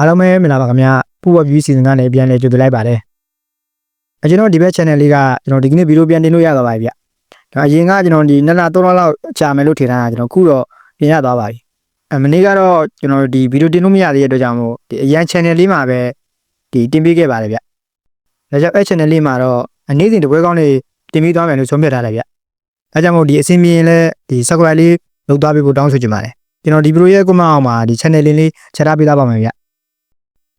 အားလုံးပဲမင်္ဂလာပါခင်ဗျာပူပပြူစီစဉ်ကနေပြန်လဲကြိုဆိုလိုက်ပါတယ်အကျွန်တော်ဒီဘက် channel လေးကကျွန်တော်ဒီကနေ့ဗီဒီယိုပြန်တင်လို့ရသွားပါပြီဗျဒါအရင်ကကျွန်တော်ဒီနှစ်လသုံးလလောက်ကြာမယ်လို့ထင်တာကျွန်တော်ခုတော့ပြင်ရသွားပါပြီအမနေ့ကတော့ကျွန်တော်ဒီဗီဒီယိုတင်လို့မရသေးတဲ့အတွက်ကြောင့်မို့ဒီအရန် channel လေးမှာပဲဒီတင်ပေးခဲ့ပါတယ်ဗျဒါကြောင့်အဲ့ channel လေးမှာတော့အနေစဉ်တပွဲကောင်းလေးတင်ပေးသွားမယ်လို့ဆုံးဖြတ်ထားတယ်ဗျဒါကြောင့်မို့ဒီအစီအမြင်လဲဒီ subscribe လေးလုပ်သွားပေးဖို့တောင်းဆိုချင်ပါတယ်ကျွန်တော်ဒီဗီဒီယိုရဲ့ comment အောက်မှာဒီ channel လေးလေးချက်ထားပေးသားပါမယ်ဗျ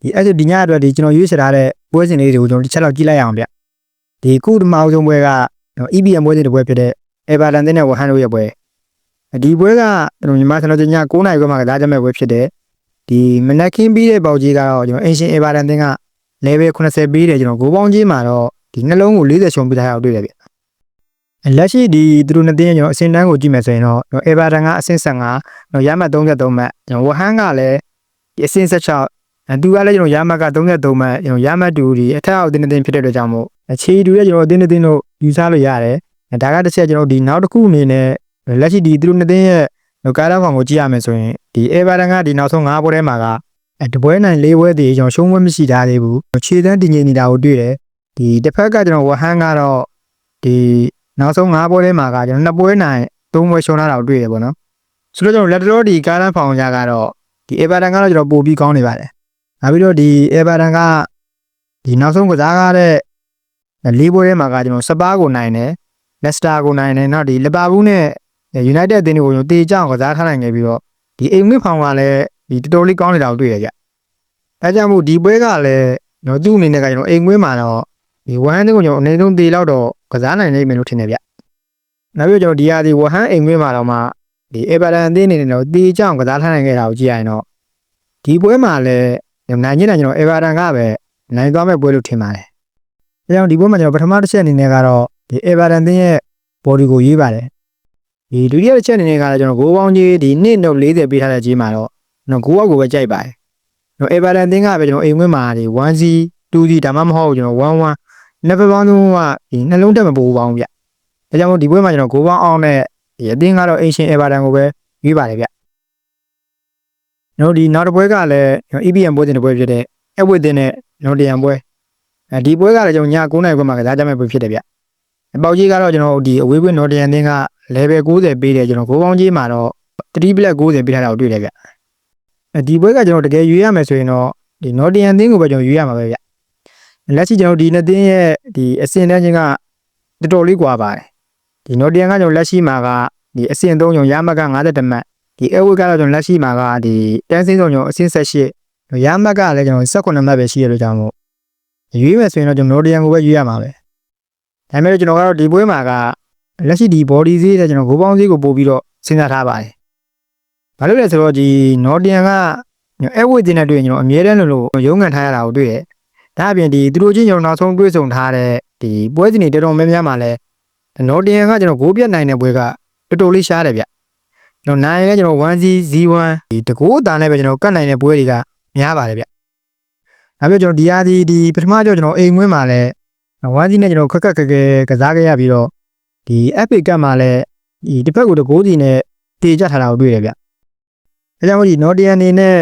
ဒီအဲ့ဒါဒီညအတွက်ဒီကျွန်တော်ရွေးချယ်ထားတဲ့ပွဲစဉ်လေးတွေကိုကျွန်တော်တစ်ချက်လောက်ကြည့်လိုက်အောင်ဗျဒီခုဒီမအောင်ဆုံးပွဲက EBM ပွဲစဉ်တစ်ပွဲဖြစ်တဲ့ Everton နဲ့ Whan တို့ရဲ့ပွဲဒီပွဲကကျွန်တော်ညီမဆန်တော်ည9နာရီခွဲမှာကစားကြမဲ့ပွဲဖြစ်တဲ့ဒီမနက်ခင်းပြီးတဲ့ပေါက်ကြီးကတော့ကျွန်တော် Ancient Everton က level 80ပြီးတယ်ကျွန်တော်ဂိုးပေါင်းကြီးမှာတော့ဒီနှလုံးကို40ရှုံးပြထားအောင်တွေ့တယ်ဗျလက်ရှိဒီသူတို့နှစ်တင်းကျွန်တော်အစင်တန်းကိုကြည့်မယ်ဆိုရင်တော့ကျွန်တော် Everton ကအဆင့်15ကျွန်တော်ရမှတ်33မှတ်ကျွန်တော် Whan ကလည်းဒီအဆင့်16အဲ သူကလည်းကျွန်တော်ရမတ်က33မှတ်ကျွန်တော်ရမတ်တူဒီအထက်အောက်တင်းတင်းဖြစ်တဲ့အတွက်ကြောင့်မို့အခြေတူရဲ့ကျွန်တော်တင်းတင်းတို့ယူဆလို့ရတယ်အဲဒါကတစ်ချက်ကျွန်တော်ဒီနောက်တစ်ခုအနေနဲ့လက်ရှိဒီသူတို့နှစ်တင်းရဲ့ကားတော့ကောင်ကိုကြည့်ရမယ်ဆိုရင်ဒီအေဗာတန်ကဒီနောက်ဆုံး၅ပွဲထဲမှာကအဲတပွဲနိုင်၄ပွဲတည်းကျွန်တော်ရှုံးပွဲမရှိထားသေးဘူးခြေတန်းတည်ငြိမ်နေတာကိုတွေ့တယ်ဒီတစ်ဖက်ကကျွန်တော်ဝဟန်ကတော့ဒီနောက်ဆုံး၅ပွဲထဲမှာကကျွန်တော်နှစ်ပွဲနိုင်၃ပွဲရှုံးလာတာကိုတွေ့တယ်ပေါ့နော်ဆိုတော့ကျွန်တော်လက်တော်ဒီကားတန်းဖောင်ရကတော့ဒီအေဗာတန်ကတော့ကျွန်တော်ပို့ပြီးကောင်းနေပါတယ် နောက်ပြီးတော့ဒီ Everton ကဒီနောက်ဆုံးကစားကားတဲ့လေးပွဲထဲမှာကကျွန်တော်စပါးကိုနိုင်တယ် Leicester ကိုနိုင်တယ်နောက်ဒီလီဗာပူးနဲ့ United အသင်းတွေကိုကျွန်တော်တေချအောင်ကစားထားနိုင်ခဲ့ပြီးတော့ဒီအိမ်မွေးဖောင်ကလည်းဒီတော်တော်လေးကောင်းနေတာကိုတွေ့ရကြ။အဲကြောင့်မို့ဒီပွဲကလည်းကျွန်တော်သူ့အနေနဲ့ကကျွန်တော်အိမ်မွေးမှာတော့ဒီဝဟန်တွေကိုကျွန်တော်အနေဆုံးတေလောက်တော့ကစားနိုင်နိုင်မယ်လို့ထင်တယ်ဗျ။နောက်ပြီးတော့ကျွန်တော်ဒီဟာဒီဝဟန်အိမ်မွေးမှာတော့မှဒီ Everton အသင်းအနေနဲ့တော့တေချအောင်ကစားထားနိုင်ခဲ့တာကိုကြည့်ရရင်တော့ဒီပွဲမှာလည်း နိုင်ညနေတာကျွန်တော် Everton ကပဲနိုင်သွားမဲ့ပွဲလို့ထင်ပါတယ်။အဲကြောင့်ဒီပွဲမှာကျွန်တော်ပထမတစ်ချက်အနေနဲ့ကတော့ဒီ Everton တင်းရဲ့ body ကိုရေးပါတယ်။ဒီဒုတိယတစ်ချက်အနေနဲ့ကတော့ကျွန်တော်ဂိုးပေါင်းကြီးဒီ2နှုတ်40ပေးထားတဲ့ကြီးမှာတော့ကျွန်တော်ဂိုးအောက်ကိုပဲကြိုက်ပါတယ်။ကျွန်တော် Everton တင်းကပဲကျွန်တော်အိမ်ဝင်းမှာဒီ 1C 2C ဒါမှမဟုတ်ကျွန်တော်11 level ပေါင်းသုံးကဒီနှလုံးတက်မပိုးပေါင်းဗျ။ဒါကြောင့်မို့ဒီပွဲမှာကျွန်တော်ဂိုးပေါင်းအောင်နဲ့ဒီအတင်းကတော့ Ancient Everton ကိုပဲရွေးပါတယ်ဗျ။ ကျွန်တော်ဒီနောက်တစ်ပွဲကလည်း EPM ပွဲစဉ်တစ်ပွဲဖြစ်တဲ့အဝိသင်းနဲ့ကျွန်တော်တရံပွဲအဲဒီပွဲကလည်းကျွန်တော်ည9နာရီခွဲမှာကစားကြမဲ့ပွဲဖြစ်တယ်ဗျအပေါကြီးကတော့ကျွန်တော်ဒီအဝေးပွဲနော်တရံသင်းက level 90ပေးတယ်ကျွန်တော်ဂိုးပေါင်းကြီးမှာတော့3 black 90ပေးထားတာကိုတွေ့တယ်ဗျအဲဒီပွဲကကျွန်တော်တကယ်ရွေးရမယ်ဆိုရင်တော့ဒီနော်တရံသင်းကိုပဲကျွန်တော်ရွေးရမှာပဲဗျလက်ရှိကျွန်တော်ဒီနှစ်သင်းရဲ့ဒီအဆင့်တန်းချင်းကတော်တော်လေးကွာပါတယ်ဒီနော်တရံကကျွန်တော်လက်ရှိမှာကဒီအဆင့်3ကျွန်တော်ရမက90တမတ် ဒီအဝိကတော့ကျွန်တော်လက်ရှိမှာကဒီတန်းစင်းဆုံးကျွန်တော်အစင်း78ရမတ်ကလည်းကျွန်တော်18မှတ်ပဲရှိရလို့ကြောင့်မို့ရွေးမယ်ဆိုရင်တော့ကျွန်တော်နိုဒီယန်ကိုပဲရွေးရမှာပဲဒါပေမဲ့ကျွန်တော်ကတော့ဒီပွဲမှာကလက်ရှိဒီ body ဈေးတဲ့ကျွန်တော်ဂိုးပေါင်းဈေးကိုပို့ပြီးတော့စဉ်းစားထားပါတယ်ဘာလို့လဲဆိုတော့ဒီနော်ဒီယန်ကအဲဝိတင်နဲ့တွေ့ရင်ကျွန်တော်အမြဲတမ်းလို့လို့ရုံးကန်ထားရတာကိုတွေ့တယ်ဒါအပြင်ဒီသူတို့ချင်းကျွန်တော်နောက်ဆုံးတွေ့ဆုံထားတဲ့ဒီပွဲစဉ်တွေတော်တော်များများမှာလဲနော်ဒီယန်ကကျွန်တော်ဂိုးပြတ်နိုင်တဲ့ပွဲကတော်တော်လေးရှားတယ်ဗျ ကျွန်တော်နိုင်ရင်လည်းကျွန်တော် 1C Z1 ဒီတကူအတန်နဲ့ပဲကျွန်တော်ကတ်နိုင်တဲ့ပွဲတွေကများပါတယ်ဗျ။နောက်ပြီးကျွန်တော်ဒီဟာဒီဒီပထမကြောကျွန်တော်အိမ်ဝင်းမှာလည်း 1C နဲ့ကျွန်တော်ခက်ခက်ခက်ခဲကစားခဲ့ရပြီးတော့ဒီ epic ကတ်မှာလည်းဒီတစ်ဖက်ကိုတကူစီနဲ့တေချထားတာကိုတွေ့ရဗျ။အဲကြောင့်မို့ဒီ Nordian အနေနဲ့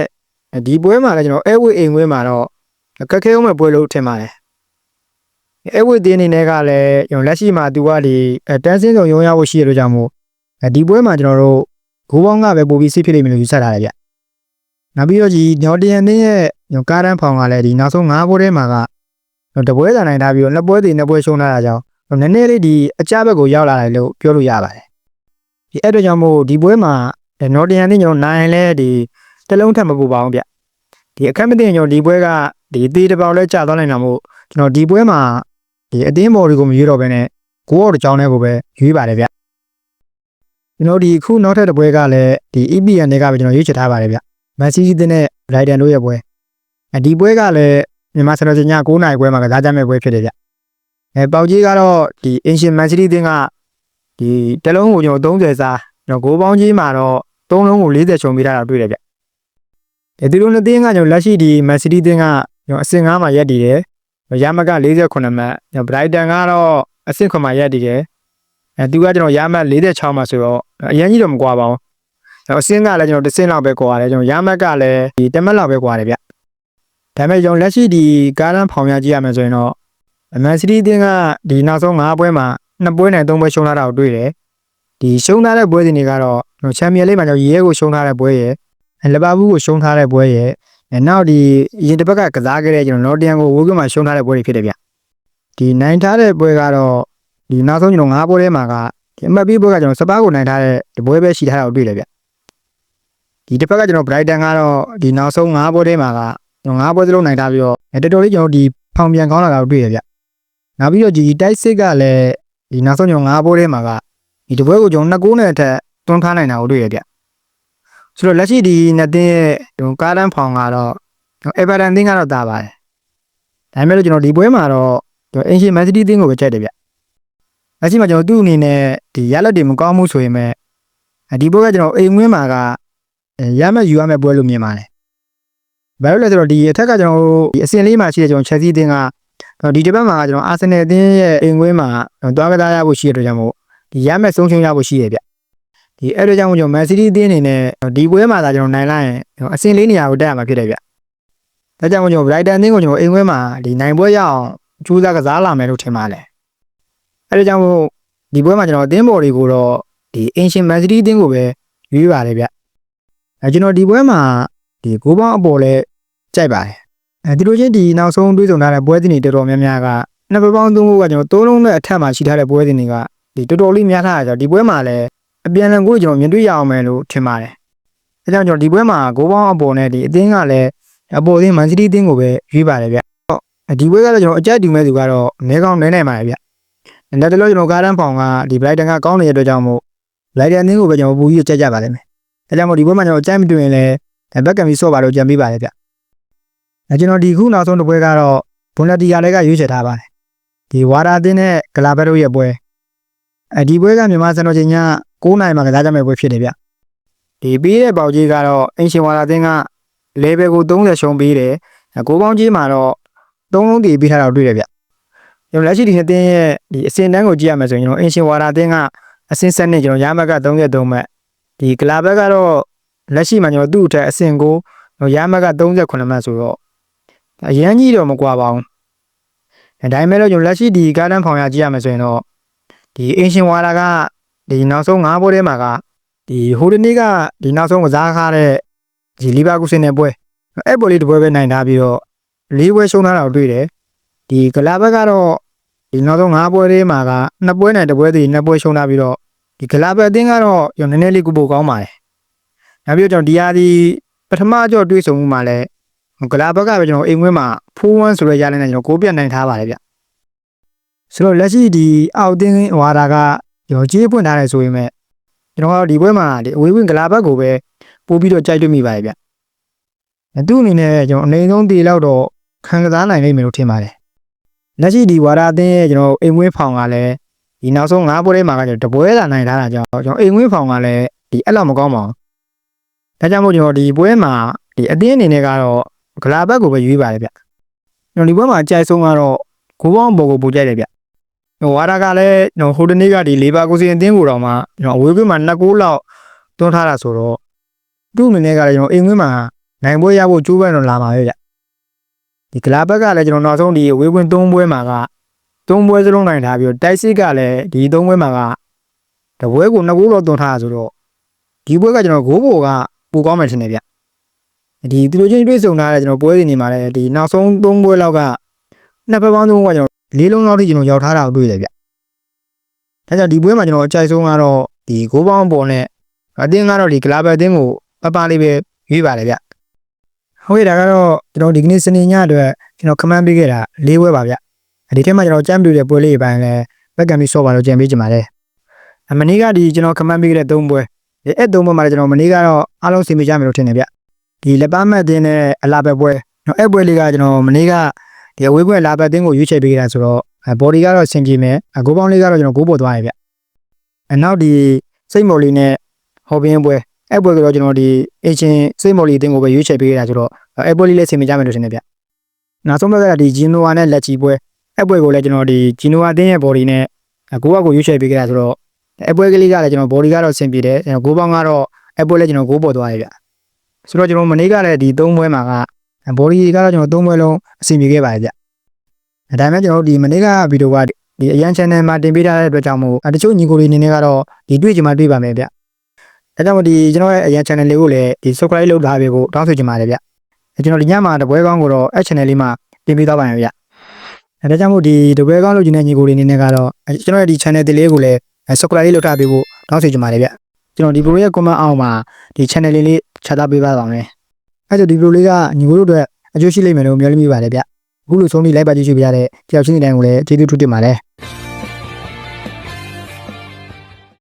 ဒီပွဲမှာလည်းကျွန်တော် Airway အိမ်ဝင်းမှာတော့ခက်ခဲအောင်မဲ့ပွဲလို့ထင်ပါတယ်။ Airway တင်းအနေနဲ့ကလည်းကျွန်တော်လက်ရှိမှာသူကဒီတန်းစင်းဆောင်ရုံရဖို့ရှိရလို့ကြောင့်မို့ဒီပွဲမှာကျွန်တော်တို့ ဂိုးပေါင်းကပဲပို့ပြီးစစ်ဖြစ်လိမ့်မယ်လို့ယူဆထားတယ်ဗျ။နောက်ပြီးတော့ဒီညော်တရန်တင်းရဲ့ကားတန်းဖောင်ကလည်းဒီနောက်ဆုံး၅ပွဲထဲမှာကတပွဲသာနိုင်ထားပြီးတော့နှစ်ပွဲတည်နှစ်ပွဲရှုံးလာတာကြောင့်နည်းနည်းလေးဒီအကြဘက်ကိုရောက်လာတယ်လို့ပြောလို့ရပါတယ်။ဒီအဲ့အတွက်ကြောင့်မို့ဒီပွဲမှာညော်တရန်တင်းကျွန်တော်နိုင်လဲဒီတလုံးထက်မပူပါအောင်ဗျ။ဒီအခက်မသိကျွန်တော်ဒီပွဲကဒီတေးတစ်ပေါက်လဲကြာသွားနိုင်တာမို့ကျွန်တော်ဒီပွဲမှာဒီအတင်းဘော်တွေကိုမရွေးတော့ဘဲနဲ့ကိုအော်တကြောင်းလေးကိုပဲရွေးပါတယ်ဗျ။ ကျွန်တော်ဒီခုနောက်ထပ်တစ်ပွဲကလည်းဒီ EPN တွေကပဲကျွန်တော်ရွေးချယ်ထားပါတယ်ဗျ။ Man City နဲ့ Brighton တို့ရဲ့ပွဲ။အဲဒီပွဲကလည်းမြန်မာစံတော်ချိန်ည9နာရီပွဲမှာကစားကြမဲ့ပွဲဖြစ်တယ်ဗျ။အဲပေါက်ကြီးကတော့ဒီ Ancient Man City တင်းကဒီတလုံးကိုကျွန်တော်30စားကျွန်တော်ဂိုးပေါင်းကြီးမှာတော့3လုံးကို40ချုံပေးထားတာတွေ့တယ်ဗျ။အဲဒီလိုနှစ်တင်းကကျွန်တော်လက်ရှိဒီ Man City တင်းကကျွန်တော်အဆင့်9မှာရက်တည်တယ်။ရမက48မှတ်ကျွန်တော် Brighton ကတော့အဆင့်9မှာရက်တည်တယ်။ အဲသူကကျွန်တော်ရမတ်46မှာဆိုတော့အရင်ကြီးတော့မကွာပါဘူး။အဆင်းကလည်းကျွန်တော်တစ်ဆင်းလောက်ပဲကွာတယ်ကျွန်တော်ရမတ်ကလည်းဒီတက်မက်လောက်ပဲကွာတယ်ဗျဒါပေမဲ့ကျွန်တော်လက်ရှိဒီကားလမ်းဖောင်ရကြည့်ရမယ်ဆိုရင်တော့မန်စီးတီးအသင်းကဒီနောက်ဆုံး၅ပွဲမှာ2ပွဲနဲ့3ပွဲရှုံးထားတာကိုတွေ့တယ်ဒီရှုံးထားတဲ့ပွဲစဉ်တွေကတော့ကျွန်တော်ချန်ပီယံလိမှာကျွန်တော်ရဲကိုရှုံးထားတဲ့ပွဲရယ်လီဗာပူးကိုရှုံးထားတဲ့ပွဲရယ်အဲနောက်ဒီရင်တစ်ဘက်ကကစားခဲ့တဲ့ကျွန်တော်နော်တန်ကိုဝိုးကမှာရှုံးထားတဲ့ပွဲတွေဖြစ်တယ်ဗျဒီနိုင်ထားတဲ့ပွဲကတော့ ဒီနောက်ဆုံးကျွန်တော်၅ပွဲထဲမှာကဒီအမှတ်ပေးပွဲကကျွန်တော်စပါးကိုနိုင်ထားတဲ့ဒီပွဲပဲရှိထားတာကိုတွေ့တယ်ဗျဒီတစ်ဘက်ကကျွန်တော် Brighton ကတော့ဒီနောက်ဆုံး၅ပွဲထဲမှာကကျွန်တော်၅ပွဲစလုံးနိုင်ထားပြီးတော့အဲတော်တော်လေးကျွန်တော်ဒီဖောင်ပြန်ကောင်းလာတာကိုတွေ့တယ်ဗျနောက်ပြီးတော့ဒီတိုက်စစ်ကလည်းဒီနောက်ဆုံးကျွန်တော်၅ပွဲထဲမှာကဒီတပွဲကိုကျွန်တော်2ဂိုးနဲ့အထက်တွန်းထားနိုင်တာကိုတွေ့ရဗျဆိုတော့လက်ရှိဒီနှစ်သင်းရဲ့ကျွန်တော်ကားတန်းဖောင်ကတော့ကျွန်တော် Everton သင်းကတော့တာပါတယ်ဒါပေမဲ့လို့ကျွန်တော်ဒီပွဲမှာတော့ကျွန်တော်အင်ရှင်မန်စီးတီးသင်းကိုပဲကြိုက်တယ်ဗျ လက်ရှိမှာကျွန်တော်သူ့အနေနဲ့ဒီရလက်တွေမကောင်းမှုဆိုရင်မဲ့ဒီပွဲကကျွန်တော်အိမ်ဝင်းမှာကရမယ်ယူရမယ်ပွဲလို့မြင်ပါတယ်ဘာလို့လဲဆိုတော့ဒီအထက်ကကျွန်တော်ဒီအစင်လေးမှာရှိတဲ့ကျွန်တော်ချက်စီးသင်းကဒီတစ်ပတ်မှာကျွန်တော်အာဆင်နယ်အသင်းရဲ့အိမ်ဝင်းမှာတွားကစားရဖို့ရှိတဲ့အတွက်ကြောင့်မို့ဒီရမယ်ဆုံးရှုံးရဖို့ရှိရဗျဒီအဲ့အတွက်ကြောင့်ကျွန်တော်မန်စီးတီးအသင်းအနေနဲ့ဒီပွဲမှာသာကျွန်တော်နိုင်လိုက်ရင်ကျွန်တော်အစင်လေးနေရာကိုတက်ရမှာဖြစ်တယ်ဗျဒါကြောင့်ကျွန်တော်ဘရိုက်တန်အသင်းကိုကျွန်တော်အိမ်ဝင်းမှာဒီနိုင်ပွဲရအောင်ကြိုးစားကစားလာမယ်လို့ထင်ပါတယ် အဲ့အတွက်ကြောင့်မို့ဒီပွဲမှာကျွန်တော်အသင်းဘော်တွေကိုတော့ဒီအင်ရှင်မန်စီးတီးအသင်းကိုပဲရွေးပါတယ်ဗျအဲကျွန်တော်ဒီပွဲမှာဒီဂိုးပေါင်းအပေါ်လဲကြိုက်ပါတယ်အဲဒီလိုချင်းဒီနောက်ဆုံးတွေးဆုံထားတဲ့ပွဲစဉ်တွေတော်တော်များများကနှစ်ပပေါင်းသုံးခုကကျွန်တော်သုံးလုံးနဲ့အထက်မှာရှိထားတဲ့ပွဲစဉ်တွေကဒီတော်တော်လေးများထားတာကြောင့်ဒီပွဲမှာလည်းအပြန်အလှန်ကိုကျွန်တော်မြင်တွေ့ရအောင်မယ်လို့ထင်ပါတယ်အဲကြောင့်ကျွန်တော်ဒီပွဲမှာဂိုးပေါင်းအပေါ်နဲ့ဒီအသင်းကလည်းအပေါ်သင်းမန်စီးတီးအသင်းကိုပဲရွေးပါတယ်ဗျဒီပွဲကတော့ကျွန်တော်အကြိုက်တူမဲ့သူကတော့မဲကောင်းနေနေပါတယ်ဗျ လက်တလို့ကျွန်တော်ကားတန်းဖောင်ကဒီဘလိုက်တန်ကကောင်းနေတဲ့အတွက်ကြောင့်မို့ဘလိုက်တန်အသင်းကိုပဲကျွန်တော်ပူပြီးကြက်ကြပါလိမ့်မယ်အဲကြောင့်မို့ဒီပွဲမှာကျွန်တော်အကြိုက်မတွေ့ရင်လည်းဘက်ကံပြီးဆော့ပါလို့ကြံပေးပါတယ်ဗျအဲကျွန်တော်ဒီခုနောက်ဆုံးတစ်ပွဲကတော့ဘွန်လက်တီယာလည်းကရွေးချယ်ထားပါတယ်ဒီဝါရာသင်းနဲ့ဂလာဘက်တို့ရဲ့ပွဲအဲဒီပွဲကမြန်မာစံတော်ချိန်ည9နိုင်မှာကစားကြမယ့်ပွဲဖြစ်တယ်ဗျဒီပြီးတဲ့ပေါက်ကြီးကတော့အင်ရှင်ဝါရာသင်းကလေဘယ်ကို30ရှုံးပေးတယ်ကိုပေါင်းကြီးမှာတော့3လုံးတည်ပေးထားတာတွေ့တယ်ဗျ ကျွန်တော်လက်ရှိဒီနှစ်သင်းရဲ့ဒီအစင်တန်းကိုကြည့်ရမယ်ဆိုရင်ကျွန်တော်အင်ရှင်ဝါရာသင်းကအစင်ဆက်နဲ့ကျွန်တော်ရမက်က33မှတ်ဒီဂလာဘက်ကတော့လက်ရှိမှာကျွန်တော်သူ့အထက်အစင်ကိုရမက်က38မှတ်ဆိုတော့အရန်ကြီးတော့မကွာပါဘူးအဲဒါပေမဲ့တော့ကျွန်တော်လက်ရှိဒီကားတန်းဖောင်ရကြည့်ရမယ်ဆိုရင်တော့ဒီအင်ရှင်ဝါလာကဒီနောက်ဆုံး၅ပွဲထဲမှာကဒီဟိုဒီနေ့ကဒီနောက်ဆုံးကစားခါတဲ့ဒီလီဗာကူးစင်တဲ့ပွဲအဲ့ပွဲလေးတစ်ပွဲပဲနိုင်ထားပြီးတော့၄ပွဲရှုံးထားတာကိုတွေ့တယ် ဒီဂလာဘက်ကတော့ဒီနောက်ဆုံး၅ပွဲထဲမှာကနှစ်ပွဲနဲ့တစ်ပွဲစီနှစ်ပွဲရှုံးထားပြီးတော့ဒီဂလာဘက်အသင်းကတော့ကျွန်တော်နည်းနည်းလေးကူပိုကောင်းပါတယ်နောက်ပြီးတော့ကျွန်တော်ဒီဟာဒီပထမကြော့တွေးဆုံမှုမှာလည်းဂလာဘက်ကပဲကျွန်တော်အိမ်ဝင်းမှာ4-1ဆိုရရတဲ့နဲ့ကျွန်တော်ကိုးပြတ်နိုင်ထားပါတယ်ဗျဆိုတော့လက်ရှိဒီအောက်တင်းဝါတာကကျွန်တော်ကြေးပွင့်ထားတယ်ဆိုရင်မဲ့ကျွန်တော်ကတော့ဒီဘွဲမှာဒီအဝေးဝင်ဂလာဘက်ကိုပဲပို့ပြီးတော့ကြိုက်တွေ့မိပါတယ်ဗျအဲသူ့အနေနဲ့ကျွန်တော်အနေဆုံးတေလောက်တော့ခံကစားနိုင်လိမ့်မယ်လို့ထင်ပါတယ် လက်ရှိဒီဝါတာအသင်းရဲ့ကျွန်တော်အိမ်ဝင်းဖောင်ကလည်းဒီနောက်ဆုံး၅ပွဲထဲမှာကကျွန်တော်တပွဲသာနိုင်ထားတာကြောင့်ကျွန်တော်အိမ်ဝင်းဖောင်ကလည်းဒီအဲ့လောက်မကောင်းပါဘူးဒါကြောင့်မို့ကျွန်တော်ဒီပွဲမှာဒီအသင်းအနေနဲ့ကတော့ဂလာဘက်ကိုပဲရွေးပါတယ်ဗျကျွန်တော်ဒီပွဲမှာအကြိုက်ဆုံးကတော့ဂိုးပေါင်းပေါ်ကိုပို့ကြိုက်တယ်ဗျဟိုဝါရာကလည်းကျွန်တော်ဟိုတနေ့ကဒီလေဘာကိုစီအသင်းကိုတော့မှကျွန်တော်အဝေးကွင်းမှာ2ဂိုးလောက်သွန်းထားတာဆိုတော့သူ့အနေနဲ့ကလည်းကျွန်တော်အိမ်ကွင်းမှာနိုင်ပွဲရဖို့ကြိုးပမ်းတော့လာမှာပဲဗျ ဒီဂလာဘက်ကလည်းကျွန်တော်နောက်ဆုံးဒီအဝေးကွင်း3ပွဲမှာက3ပွဲစလုံးနိုင်ထားပြီးတော့တိုက်စစ်ကလည်းဒီ3ပွဲမှာကတပွဲကို2ဂိုးလောက်သွန်းထားတာဆိုတော့ဒီပွဲကကျွန်တော်ဂိုးပေါ်ကပိုကောင်းမယ်ထင်တယ်ဗျဒီသူတို့ချင်းတွေ့ဆုံထားတဲ့ကျွန်တော်ပွဲစဉ်နေမှာလည်းဒီနောက်ဆုံး3ပွဲလောက်ကနှစ်ဖက်ပေါင်းသုံးကကျွန်တော်လေးလုံးလောက်ထိကျွန်တော်ရောက်ထားတာကိုတွေ့တယ်ဗျ။ဒါကြောင့်ဒီပွဲမှာကျွန်တော်အကြိုက်ဆုံးကတော့ဒီဂိုးပေါင်းပေါ်နဲ့အတင်းကတော့ဒီကလာဘအတင်းကိုပပလေးပဲရွေးပါတယ်ဗျ။ ဟုတ်ကဲ့ဒါကတော့ကျွန်တော်ဒီကနေ့စနေညအတွက်ကျွန်တော်ခမန်းပေးခဲ့တာ၄ပွဲပါဗျ။ဒီထက်မှကျွန်တော်ကြမ်းပြတဲ့ပွဲလေးပိုင်းလည်းဘက်ကံပြီးဆော့ပါလို့ကြံပေးကြပါတယ်။အမနေ့ကဒီကျွန်တော်ခမန်းပေးခဲ့တဲ့၃ပွဲအဲ့၃ပွဲမှာလည်းကျွန်တော်မနေ့ကတော့အားလုံးစီမကြမယ်လို့ထင်တယ်ဗျ။ဒီလက်ပမတ်တင်းနဲ့အလာဘက်ပွဲနော်အဲ့ပွဲလေးကကျွန်တော်မနေ့ကဒီအဝေးပွဲလာဘက်တင်းကိုရွေးချယ်ပေးခဲ့တာဆိုတော့ဘော်ဒီကတော့ဆင်ပြေမယ်အကိုပေါင်းလေးကတော့ကျွန်တော်ဂိုးပေါ်သွားရဗျအနောက်ဒီစိတ်မော်လေးနဲ့ဟော်ဘင်းပွဲ အဲ့ပွဲကတော့ကျွန်တော်ဒီအချင်းစိတ်မော်လေးအတင်းကိုပဲရွေးချယ်ပေးခဲ့တာဆိုတော့အဲ့ပွဲလေးလည်းဆင်ပြေကြမယ်လို့ထင်တယ်ဗျနောက်ဆုံးဘက်ကဒီဂျီနိုဝါနဲ့လက်ချီပွဲအဲ့ပွဲကိုလည်းကျွန်တော်ဒီဂျီနိုဝါတင်းရဲ့ဘော်ဒီနဲ့ဂိုးကကိုရွေးချယ်ပေးခဲ့တာဆိုတော့အဲ့ပွဲကလေးကလည်းကျွန်တော်ဘော်ဒီကတော့ဆင်ပြေတယ်ကျွန်တော်ဂိုးပေါင်းကတော့အဲ့ပွဲလည်းကျွန်တော်ဂိုးပေါ်သွားရဗျဆိုတော့ကျွန်တော်မနေ့ကလည်းဒီ၃ပွဲမှာကဘော်ဒီကတော့ကျွန်တော်သုံးပွဲလုံးအဆင်ပြေခဲ့ပါတယ်ဗျဒါပေမဲ့ကျွန်တော်တို့ဒီမနေ့ကဗီဒီယိုကဒီအရန် channel မှာတင်ပေးထားတဲ့အတွက်ကြောင့်မို့တချို့ညီကိုတွေအနေနဲ့ကတော့ဒီတွေ့ချင်မှတွေ့ပါမယ်ဗျ အဲကြောင့်မို့ဒီကျွန်တော်ရဲ့အရန် channel လေးကိုလည်းဒီ subscribe လုပ်ထားပေးဖို့တောင်းဆိုချင်ပါတယ်ဗျကျွန်တော်ဒီညမှာတပွဲကောင်းကိုတော့အဲ့ channel လေးမှာတင်ပေးသွားပါမယ်ဗျအဲဒါကြောင့်မို့ဒီတပွဲကောင်းလုပ်ချင်တဲ့ညီကိုတွေအနေနဲ့ကတော့ကျွန်တော်ရဲ့ဒီ channel လေးလေးကိုလည်း subscribe လေးလုပ်ထားပေးဖို့တောင်းဆိုချင်ပါတယ်ဗျကျွန်တော်ဒီ video ရဲ့ comment အောက်မှာဒီ channel လေးလေးချထားပေးပါပါမယ်အဲဒါဒီ video လေးကညီကိုတို့အတွက်အကျိုးရှိလိမ့်မယ်လို့မျှော်လင့်မိပါတယ်ဗျအခုလိုဆုံးဖြတ်လိုက်ပါကြည့်ရှုပြရတဲ့ကြောက်ချင်းတိုင်းကိုလည်းကျေးဇူးထူးတင်ပါတယ်